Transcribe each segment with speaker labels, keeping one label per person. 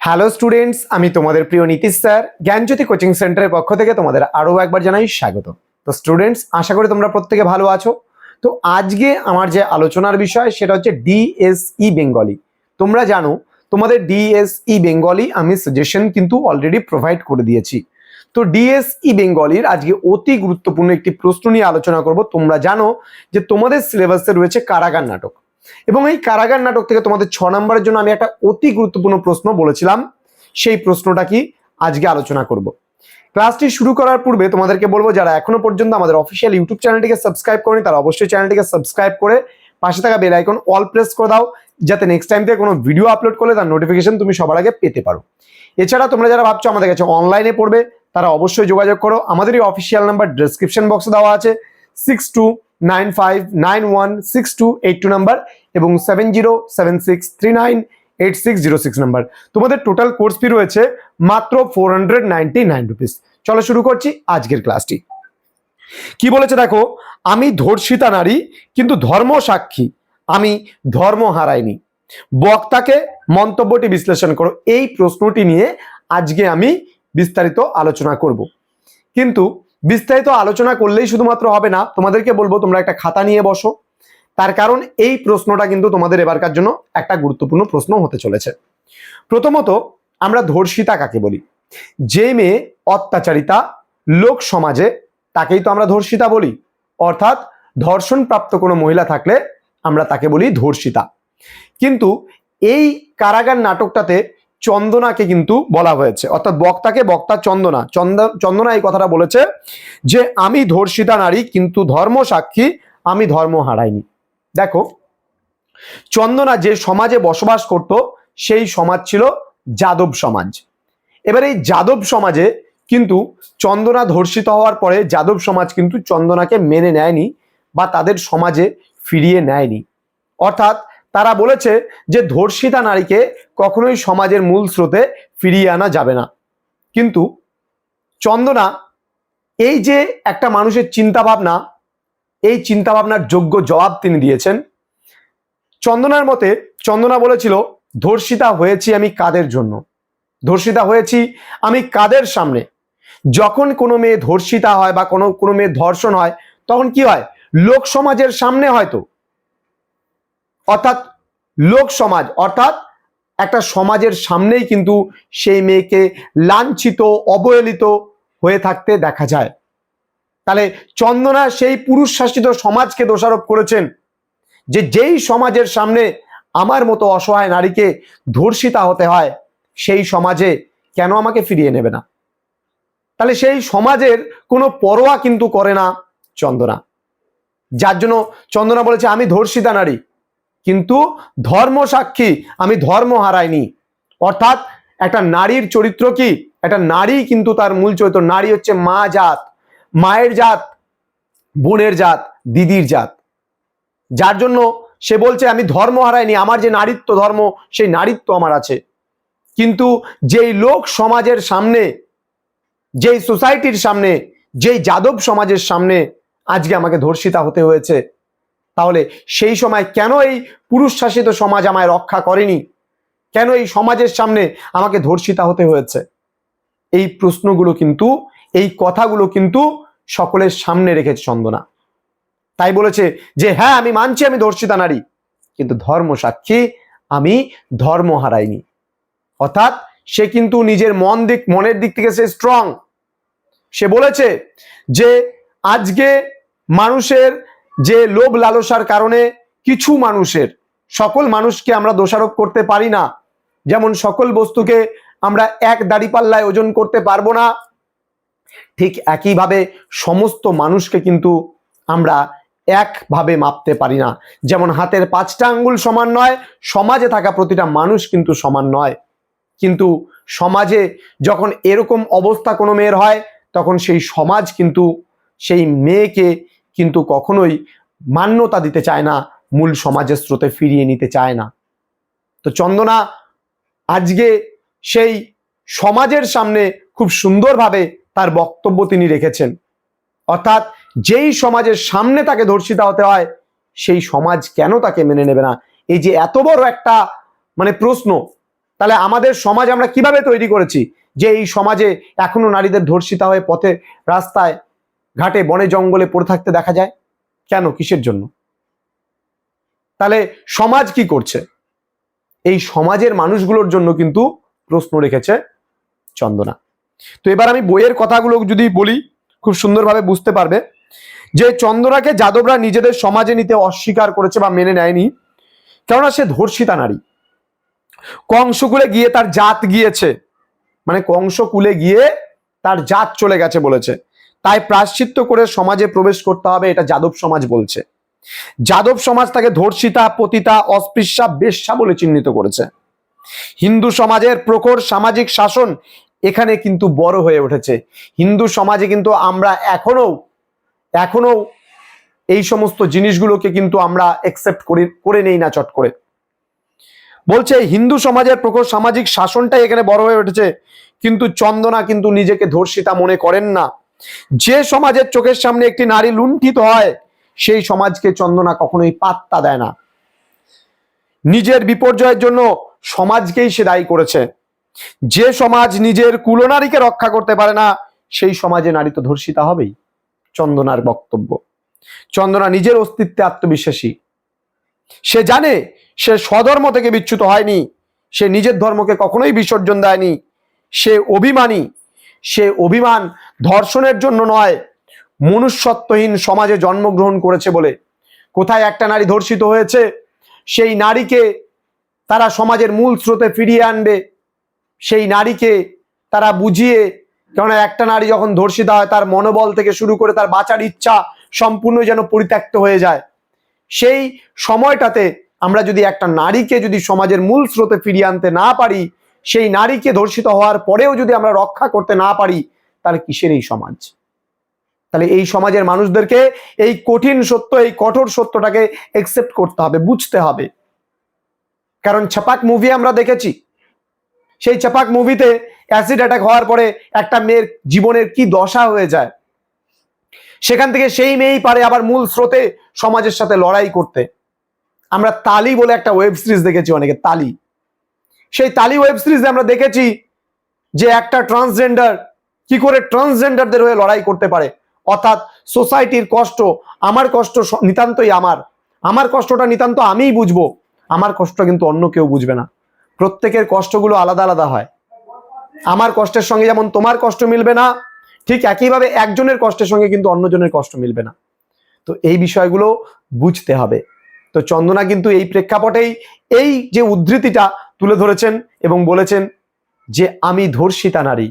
Speaker 1: Hello students আমি তোমাদের প্রিয় নীতিশ স্যার। জ্ঞানজ্যোতি কোচিং সেন্টারের পক্ষ থেকে তোমাদের আরও একবার জানাই স্বাগত। তো স্টুডেন্টস আশা করি তোমরা প্রত্যেকে ভালো আছো। তো, আজকে আমার যে আলোচনার বিষয়, সেটা হচ্ছে ডিএসই বেঙ্গলি তোমরা জানো, তোমাদের ডিএসই বেঙ্গলি আমি সাজেশন কিন্তু অলরেডি প্রোভাইড করে দিয়েছি। তো ডিএসই বেঙ্গলির আজকে অতি গুরুত্বপূর্ণ একটি প্রশ্ন নিয়ে আলোচনা করব। তোমরা জানো যে তোমাদের সিলেবাসে রয়েছে কারাগার নাটক। এবং এই কারাগার নাটক থেকে তোমাদের ছ নম্বরের জন্য আমি একটা অতি গুরুত্বপূর্ণ প্রশ্ন বলেছিলাম। সেই প্রশ্নটা কি আজকে আলোচনা করব। ক্লাসটি শুরু করার পূর্বে তোমাদেরকে বলব, যারা এখনও পর্যন্ত আমাদের অফিসিয়াল ইউটিউব চ্যানেলটিকে সাবস্ক্রাইব করেনি, তারা অবশ্যই চ্যানেলটিকে সাবস্ক্রাইব করে পাশে থাকা বেল আইকন অল প্রেস করে দাও, যাতে নেক্সট টাইম থেকে কোনো ভিডিও আপলোড করলে তার নোটিফিকেশন তুমি সবার আগে পেতে পারো। এছাড়া তোমরা যারা ভাবছ আমাদের কাছে অনলাইনে পড়বে, তারা অবশ্যই যোগাযোগ করো। আমাদের এই অফিসিয়াল নাম্বার ডিসক্রিপশন বক্সে দেওয়া আছে six two nine five nine one six two eight two number এবং seven zero seven six three nine eight six zero six number. তোমাদের টোটাল কোর্স ফি রয়েছে মাত্র four hundred ninety nine rupees চলো শুরু করছি আজকের ক্লাসটি কি বলেছে দেখো, আমি ধর্ষিতা নারী, কিন্তু ধর্ম সাক্ষী। আমি ধর্ম হারাইনি। বক্তাকে মন্তব্যটি বিশ্লেষণ করো। এই প্রশ্নটি নিয়ে আজকে আমি বিস্তারিত আলোচনা করব। কিন্তু বিস্তারিত আলোচনা করলেই শুধুমাত্র হবে না, তোমাদেরকে বলব তোমরা একটা খাতা নিয়ে বসো। তার কারণ এই প্রশ্নটা কিন্তু তোমাদের এবারকার জন্য একটা গুরুত্বপূর্ণ প্রশ্ন হতে চলেছে। প্রথমত, আমরা ধর্ষিতা কাকে বলি? যে মেয়ে অত্যাচারিতা লোক সমাজে, তাকেই তো আমরা ধর্ষিতা বলি। অর্থাৎ ধর্ষণ প্রাপ্ত কোনো মহিলা থাকলে আমরা তাকে বলি ধর্ষিতা। কিন্তু এই কারাগার নাটকটাতে চন্দনাকে কিন্তু বলা হয়েছে। অর্থাৎ বক্তাকে বক্তা চন্দনা। চন্দ, চন্দনা এই কথাটা বলেছে যে, আমি ধর্ষিতা নারী, কিন্তু ধর্ম সাক্ষী, আমি ধর্ম হারাইনি। দেখো, চন্দনা যে সমাজে বসবাস করত, সেই সমাজ ছিল যাদব সমাজ। এবার এই যাদব সমাজে কিন্তু চন্দনা ধর্ষিত হওয়ার পরে যাদব সমাজ কিন্তু চন্দনাকে মেনে নেয়নি বা তাদের সমাজে ফিরিয়ে নেয়নি। অর্থাৎ তারা বলেছে যে ধর্ষিতা নারীকে কখনোই সমাজের মূল স্রোতে ফিরিয়ে আনা যাবে না। কিন্তু চন্দনা, এই যে একটা মানুষের চিন্তা ভাবনা এই চিন্তা ভাবনার যোগ্য জবাব তিনি দিয়েছেন। চন্দনার মতে, চন্দনা বলেছিল, ধর্ষিতা হয়েছি আমি কাদের জন্য? ধর্ষিতা হয়েছি আমি কাদের সামনে? যখন কোনো মেয়ে ধর্ষিতা হয় বা কোনো কোনো মেয়ে ধর্ষণ হয়, তখন কি হয়? লোক সমাজের সামনে হয়তো। অর্থাৎ লোক সমাজ, অর্থাৎ একটা সমাজের সামনেই কিন্তু সেই মেয়েকে লাঞ্ছিত, অবহেলিত হয়ে থাকতে দেখা যায়। তাহলে চন্দনা সেই পুরুষ শাসিত সমাজকে দোষারোপ করেছেন যে যেই সমাজের সামনে আমার মতো অসহায় নারীকে ধর্ষিতা হতে হয়, সেই সমাজে কেন আমাকে ফিরিয়ে নেবে না? তাহলে সেই সমাজের কোনো পরোয়া কিন্তু করে না চন্দনা। যার জন্য চন্দনা বলেছে, আমি ধর্ষিতা নারী। কিন্তু ধর্ম সাক্ষী, আমি ধর্ম হারাইনি। অর্থাৎ একটা নারীর চরিত্র কি? একটা নারী কিন্তু তার মূল চরিত্র, নারী হচ্ছে মা জাত, মায়ের জাত, বোনের জাত, দিদির জাত। যার জন্য সে বলছে, আমি ধর্ম হারাইনি, আমার যে নারীত্ব ধর্ম, সেই নারীত্ব আমার আছে। কিন্তু যেই লোক সমাজের সামনে, যেই সোসাইটির সামনে, যেই যাদব সমাজের সামনে আজকে আমাকে ধর্ষিতা হতে হয়েছে তাহলে সেই সময় কেন এই পুরুষ শাসিত সমাজ আমায় রক্ষা করেনি? কেন এই সমাজের সামনে আমাকে ধর্ষিতা হতে হয়েছে? এই প্রশ্নগুলো কিন্তু, এই কথাগুলো কিন্তু সকলের সামনে রেখেছে চন্দনা। তাই বলেছে যে হ্যাঁ আমি মানছি আমি ধর্ষিতা নারী, কিন্তু ধর্ম সাক্ষী আমি ধর্ম হারাইনি। অর্থাৎ সে কিন্তু নিজের মন দিক, মনের দিক থেকে সে স্ট্রং সে বলেছে যে, আজকে মানুষের যে লোভ লালসার কারণে কিছু মানুষের, সকল মানুষকে আমরা দোষারোপ করতে পারি না। যেমন সকল বস্তুকে আমরা এক দাড়িপাল্লায় ওজন করতে পারব না, ঠিক একইভাবে সমস্ত মানুষকে কিন্তু আমরা একভাবে মাপতে পারি না। যেমন হাতের পাঁচটা আঙ্গুল সমান নয়, সমাজে থাকা প্রতিটা মানুষ কিন্তু সমান নয়। কিন্তু সমাজে যখন এরকম অবস্থা কোনো মেয়ের হয়, তখন সেই সমাজ কিন্তু সেই মেয়েকে কিন্তু কখনোই মান্যতা দিতে চায় না, মূল সমাজের স্রোতে ফিরিয়ে নিতে চায় না। তো চন্দনা, আজকে সেই সমাজের সামনে খুব সুন্দরভাবে তার বক্তব্য তিনি রেখেছেন। অর্থাৎ যেই সমাজের সামনে তাকে ধর্ষিতা হতে হয়, সেই সমাজ কেন তাকে মেনে নেবে না? এই যে এত বড় একটা মানে প্রশ্ন, তাহলে আমাদের সমাজ আমরা কীভাবে তৈরি করেছি? যে এই সমাজে এখনও নারীদের ধর্ষিতা হয়ে পথে রাস্তায় ঘাটে, বনে, জঙ্গলে পড়ে থাকতে দেখা যায়। কেন? কিসের জন্য? তাহলে সমাজ কি করছে? এই সমাজের মানুষগুলোর জন্য কিন্তু প্রশ্ন রেখেছে চন্দনা। তো এবার আমি বইয়ের কথাগুলো যদি বলি, খুব সুন্দরভাবে বুঝতে পারবে যে চন্দনাকে যাদবরা নিজেদের সমাজে নিতে অস্বীকার করেছে বা মেনে নেয়নি, কেননা সে ধর্ষিতা নারী। কংসকুলে গিয়ে তার জাত গিয়েছে। মানে কংসকুলে গিয়ে তার জাত চলে গেছে বলেছে। তাই প্রাশ্চিত্য করে সমাজে প্রবেশ করতে হবে, এটা যাদব সমাজ বলছে। যাদব সমাজ তাকে ধর্ষিতা, পতিতা, অস্পৃশ্যা, বেশ্যা বলে চিহ্নিত করেছে। হিন্দু সমাজের প্রখর সামাজিক শাসন এখানে কিন্তু বড় হয়ে উঠেছে। হিন্দু সমাজে কিন্তু আমরা এখনও এখনও এই সমস্ত জিনিসগুলোকে কিন্তু আমরা একসেপ্ট করি, করে নেই না চট করে। বলছে, হিন্দু সমাজের প্রখর সামাজিক শাসনটাই এখানে বড় হয়ে উঠেছে, কিন্তু চন্দনা কিন্তু নিজেকে ধর্ষিতা মনে করেন না। যে সমাজের চোখের সামনে একটি নারী লুণ্ঠিত হয়, সেই সমাজকে চন্দনা কখনোই পাত্তা দেয় না। নিজের বিপর্যয়ের জন্য সমাজকেই সে দায়ী করেছে। যে সমাজ নিজের কুলনারীকে রক্ষা করতে পারে না, সেই সমাজে নারী তো ধর্ষিতা হবেই। চন্দনার বক্তব্য। চন্দনা নিজের অস্তিত্বে আত্মবিশ্বাসী। সে জানে সে স্বধর্ম থেকে বিচ্যুত হয়নি, সে নিজের ধর্মকে কখনোই বিসর্জন দেয়নি, সে অভিমানী, সে অভিমান ধর্ষণের জন্য নয়, মনুষ্যত্বহীন সমাজে জন্মগ্রহণ করেছে বলে। কোথায় একটা নারী ধর্ষিত হয়েছে, সেই নারীকে তারা সমাজের মূল স্রোতে ফিরিয়ে আনবে। সেই নারীকে তারা বুঝিয়ে, কেননা একটা নারী যখন ধর্ষিত হয়, তার মনোবল থেকে শুরু করে তার বাঁচার ইচ্ছা সম্পূর্ণ যেন পরিত্যক্ত হয়ে যায়। সেই সময়টাতে আমরা যদি একটা নারীকে যদি সমাজের মূল স্রোতে ফিরিয়ে আনতে না পারি, সেই নারীকে ধর্ষিত হওয়ার পরেও যদি আমরা রক্ষা করতে না পারি তাহলে কিসের এই সমাজ? তাহলে এই সমাজের মানুষদেরকে এই কঠিন সত্য, এই কঠোর সত্যটাকে একসেপ্ট করতে হবে, বুঝতে হবে। কারণ ছাপাক মুভি আমরা দেখেছি। সেই ছাপাক মুভিতে অ্যাসিড অ্যাটাক হওয়ার পরে একটা মেয়ের জীবনের কি দশা হয়ে যায়। সেখান থেকে সেই মেয়েই পারে আবার মূল স্রোতে সমাজের সাথে লড়াই করতে। আমরা তালি বলে একটা ওয়েব সিরিজ দেখেছি অনেকে, তালি। সেই তালি ওয়েব সিরিজে আমরা দেখেছি যে একটা ট্রান্সজেন্ডার কি করে ট্রান্সজেন্ডারদের হয়ে লড়াই করতে পারে? অর্থাৎ সোসাইটির কষ্ট, আমার কষ্ট নিতান্তই আমার। আমার কষ্টটা নিতান্ত আমিই বুঝব। আমার কষ্ট কিন্তু অন্য কেউ বুঝবে না। প্রত্যেকের কষ্টগুলো আলাদা আলাদা হয়। আমার কষ্টের সঙ্গে যেমন তোমার কষ্ট মিলবে না, ঠিক একইভাবে একজনের কষ্টের সঙ্গে কিন্তু অন্যজনের কষ্ট মিলবে না। তো এই বিষয়গুলো বুঝতে হবে। তো চন্দনা কিন্তু এই প্রেক্ষাপটেই এই যে উদ্ধৃতিটা তুলে ধরেছেন এবং বলেছেন যে, আমি ধর্ষিতা নারী।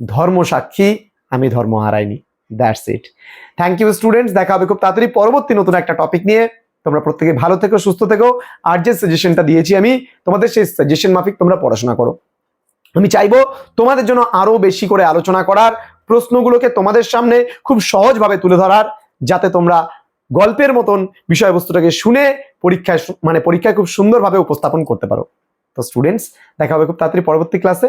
Speaker 1: ধর্ম সাক্ষী, আমি ধর্ম হারাইনি। That's it thank you students দেখা হবে খুব তাড়াতাড়ি পরবর্তী নতুন একটা টপিক নিয়ে। তোমরা প্রত্যেকে ভালো থেকো, সুস্থ থেকো। আর যে সাজেশনটা দিয়েছি আমি, তোমাদের সেই সাজেশন মাফিক তোমরা পড়াশোনা করো। আমি চাইব তোমাদের জন্য আরও বেশি করে আলোচনা করার, প্রশ্নগুলোকে তোমাদের সামনে খুব সহজভাবে তুলে ধরার, যাতে তোমরা গল্পের মতন বিষয়বস্তুটাকে শুনে পরীক্ষায় মানে পরীক্ষায় খুব সুন্দরভাবে উপস্থাপন করতে পারো। তো স্টুডেন্টস দেখা হবে খুব তাড়াতাড়ি পরবর্তী ক্লাসে